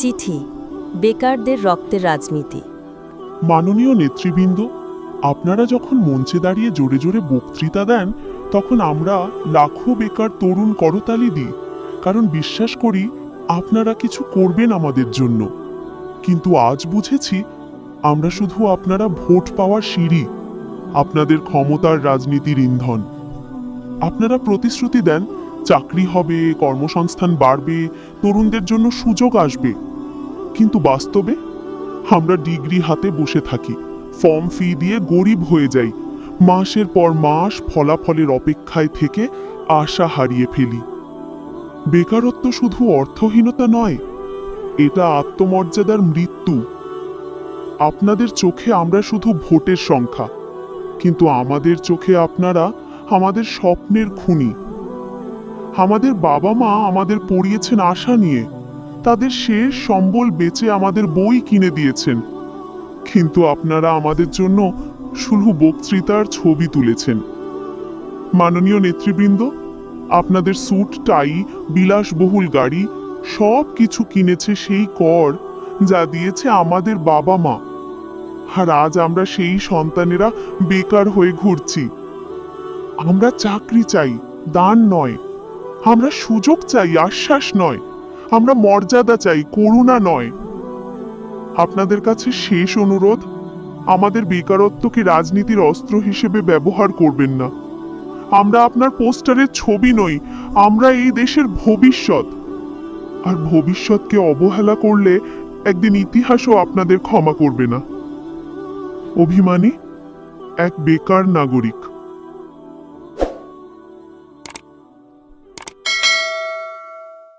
চিঠি, বেকারদের রক্তের রাজনীতি। মাননীয় নেতৃবৃন্দ, আপনারা যখন মঞ্চে দাঁড়িয়ে জোরে জোরে বক্তৃতা দেন, তখন আমরা লাখো বেকার তরুণ করতালি দিই, কারণ বিশ্বাস করি আপনারা কিছু করবেন আমাদের জন্য। কিন্তু আজ বুঝেছি, আমরা শুধু আপনারা ভোট পাওয়ার সিঁড়ি, আপনাদের ক্ষমতার রাজনীতির ইন্ধন। আপনারা প্রতিশ্রুতি দেন, চাকরি হবে, কর্মসংস্থান বাড়বে, তরুণদের জন্য সুযোগ আসবে। কিন্তু বাস্তবে আমরা ডিগ্রি হাতে বসে থাকি, ফর্ম ফি দিয়ে গরিব হয়ে যাই, মাসের পর মাস ফলাফলের অপেক্ষায় থেকে আশা হারিয়ে ফেলি। বেকারত্ব শুধু অর্থহীনতা নয়, এটা আত্মমর্যাদার মৃত্যু। আপনাদের চোখে আমরা শুধু ভোটের সংখ্যা, কিন্তু আমাদের চোখে আপনারা আমাদের স্বপ্নের খুনি। আমাদের বাবা মা আমাদের পড়িয়েছেন আশা নিয়ে। তাদের শেষ সম্বল বেচে আমাদের বই কিনে দিয়েছেন। কিন্তু আপনারা আমাদের জন্য শুধু বক্তৃতার ছবি তুলেছেন। মাননীয় নেতৃবৃন্দ, আপনাদের স্যুট, টাই, বিলাসবহুল গাড়ি, সব কিছু কিনেছে সেই কর যা দিয়েছে আমাদের বাবা মা। আর আজ আমরা সেই সন্তানেরা বেকার হয়ে ঘুরছি। আমরা চাকরি চাই, দান নয়। আমরা সুযোগ চাই, আশ্বাস নয়। আমরা মর্যাদা চাই, করুণা নয়। আপনাদের কাছে শেষ অনুরোধ, আমাদের বেকারত্বকে রাজনীতির অস্ত্র হিসেবে ব্যবহার করবেন না। আমরা আপনার পোস্টারের ছবি নই, আমরা এই দেশের ভবিষ্যৎ। আর ভবিষ্যৎকে অবহেলা করলে একদিন ইতিহাসও আপনাদের ক্ষমা করবে না। অভিমানী, এক বেকার নাগরিক।